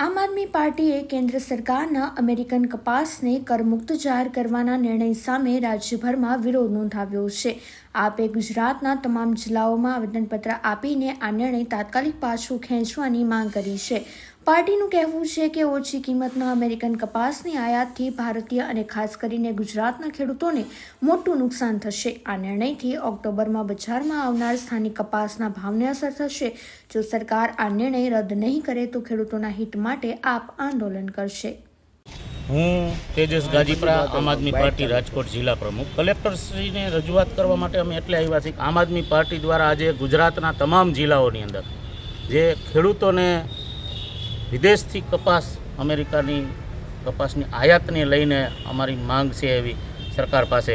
આમ આદમી પાર્ટીએ કેન્દ્ર સરકારના અમેરિકન કપાસને કરમુક્ત જાહેર કરવાના નિર્ણય સામે રાજ્યભરમાં વિરોધ નોંધાવ્યો છે. આપે ગુજરાતના તમામ જિલ્લાઓમાં આવેદનપત્ર આપીને આ નિર્ણય તાત્કાલિક પાછો ખેંચવાની માંગ કરી છે. પાર્ટીનું કહેવું છે કે ઓછી કિંમતના અમેરિકન કપાસની આયાતથી ભારતીય અને ખાસ કરીને ગુજરાતના ખેડૂતોને મોટું નુકસાન થશે. આ નિર્ણયથી ઓક્ટોબરમાં બજારમાં આવનાર સ્થાનિક કપાસના ભાવને અસર થશે. જો સરકાર આ નિર્ણય રદ નહીં કરે તો ખેડૂતોના હિત માટે આપ આંદોલન કરશે. હું તેજસ ગાજીપરા, આમ આદમી પાર્ટી રાજકોટ જિલ્લા પ્રમુખ. કલેક્ટરશ્રીને રજૂઆત કરવા માટે અમે એટલે આવ્યા છીએ આમ આદમી પાર્ટી દ્વારા આજે ગુજરાતના તમામ જિલ્લાઓની અંદર જે ખેડૂતોને વિદેશથી કપાસ, અમેરિકાની કપાસની આયાતને લઈને અમારી માંગ છે એવી સરકાર પાસે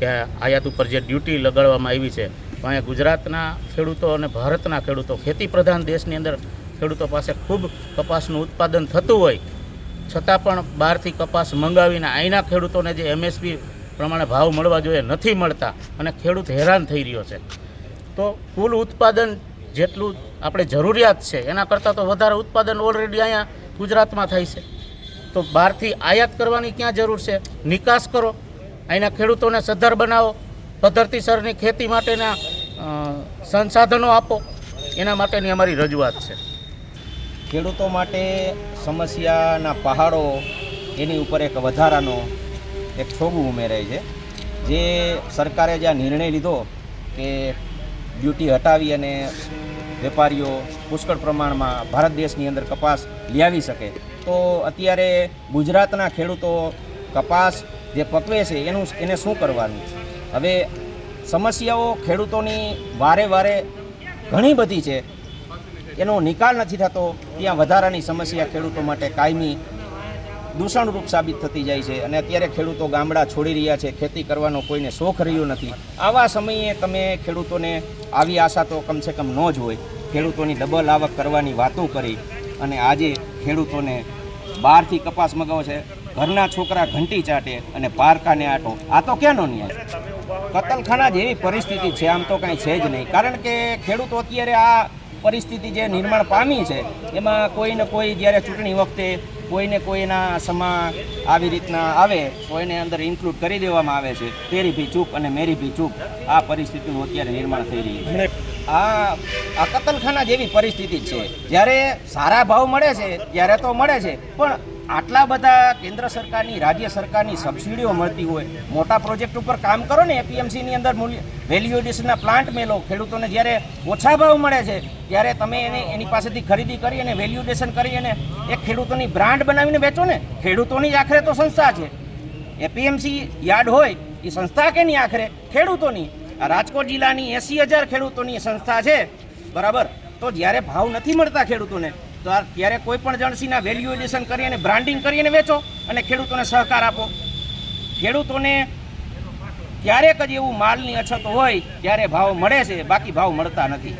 કે આયાત ઉપર જે ડ્યુટી લગાડવામાં આવી છે. તો અહીંયા ગુજરાતના ખેડૂતો અને ભારતના ખેડૂતો, ખેતી પ્રધાન દેશની અંદર ખેડૂતો પાસે ખૂબ કપાસનું ઉત્પાદન થતું હોય, છતાં પણ બહારથી કપાસ મંગાવીને અહીંના ખેડૂતોને જે એમએસપી પ્રમાણે ભાવ મળવા જોઈએ નથી મળતા અને ખેડૂત હેરાન થઈ રહ્યો છે. તો કુલ ઉત્પાદન જેટલું આપણે જરૂરિયાત છે, એના કરતાં તો વધારે ઉત્પાદન ઓલરેડી અહીંયા ગુજરાતમાં થાય છે. તો બહારથી આયાત કરવાની ક્યાં જરૂર છે? નિકાસ કરો. અહીંના ખેડૂતોને સદ્ધર બનાવો. પદ્ધતિસરની ખેતી માટેના સંસાધનો આપો. એના માટેની અમારી રજૂઆત છે. ખેડૂતો માટે સમસ્યાના પહાડો એની ઉપર એક વધારાનો એક છોગું ઉમેરાય છે. જે સરકારે જે આ નિર્ણય લીધો કે ડ્યુટી હટાવી અને વેપારીઓ પુષ્કળ પ્રમાણમાં ભારત દેશની અંદર કપાસ લઈ શકે. તો અત્યારે ગુજરાતના ખેડૂતો કપાસ જે પકવે છે, એનું એને શું કરવાનું? હવે સમસ્યાઓ ખેડૂતોની વારે વારે ઘણી બધી છે. એનો નિકાલ નથી થતો. ત્યાં વધારાની સમસ્યા ખેડૂતો માટે કાયમી દૂષણરૂપ સાબિત થતી જાય છે અને અત્યારે ખેડૂતો ગામડા છોડી રહ્યા છે. ખેતી કરવાનો કોઈને શોખ રહ્યો નથી. આવા સમયે તમે ખેડૂતોને આવી આશા તો કમસે કમ ન જ હોય. ખેડૂતોની ડબલ આવક કરવાની વાતો કરી અને આજે ખેડૂતોને બહારથી કપાસ મગાવો છે. ઘરના છોકરા ઘંટી ચાટે અને પારકાને આટો. આ તો ક્યાંનો ન્યાય કતલખાના જેવી પરિસ્થિતિ છે, આમ તો કાંઈ છે જ નહીં. કારણ કે ખેડૂતો અત્યારે આ પરિસ્થિતિ જે નિર્માણ પામી છે, એમાં કોઈ ને કોઈ જ્યારે ચૂંટણી વખતે કોઈને કોઈના સમા આવી રીતના આવે તો એને અંદર ઇન્ક્લુડ કરી દેવામાં આવે છે. તેરી ભી ચૂપ અને મેરી ભી ચૂપ. આ પરિસ્થિતિનું અત્યારે નિર્માણ થઈ રહ્યું છે. આ આ કતલખાના જેવી પરિસ્થિતિ છે. જ્યારે સારા ભાવ મળે છે ત્યારે તો મળે છે. પણ આટલા બધા કેન્દ્ર સરકારની, રાજ્ય સરકારની સબસિડીઓ મળતી હોય, મોટા પ્રોજેક્ટ ઉપર કામ કરો ને એપીએમસીની અંદર મૂલ્ય વેલ્યુ એડિશનના પ્લાન્ટ મેલો, ખેડૂતોને જ્યારે ઓછા ભાવ મળે છે, ત્યારે તમે એને એની પાસેથી ખરીદી કરી અને વેલ્યુ એડિશન કરી અને એક ખેડૂતોની બ્રાન્ડ બનાવીને વેચો ને, ખેડૂતોની જ આખરે તો સંસ્થા છે. એપીએમસી યાર્ડ હોય, એ સંસ્થા કે નહીં આખરે? ખેડૂતોની. રાજકોટ જિલ્લાની એંસી હજાર ખેડૂતોની સંસ્થા છે. બરાબર? તો જ્યારે ભાવ નથી મળતા ખેડૂતોને ત્યારે કોઈ પણ જણસીના વેલ્યુ એડિશન કરી અને બ્રાન્ડિંગ કરીને વેચો અને ખેડૂતોને સહકાર આપો. ખેડૂતોને ક્યારેક જ એવું માલની અછત હોય, ત્યારે ભાવ મળે છે, બાકી ભાવ મળતા નથી.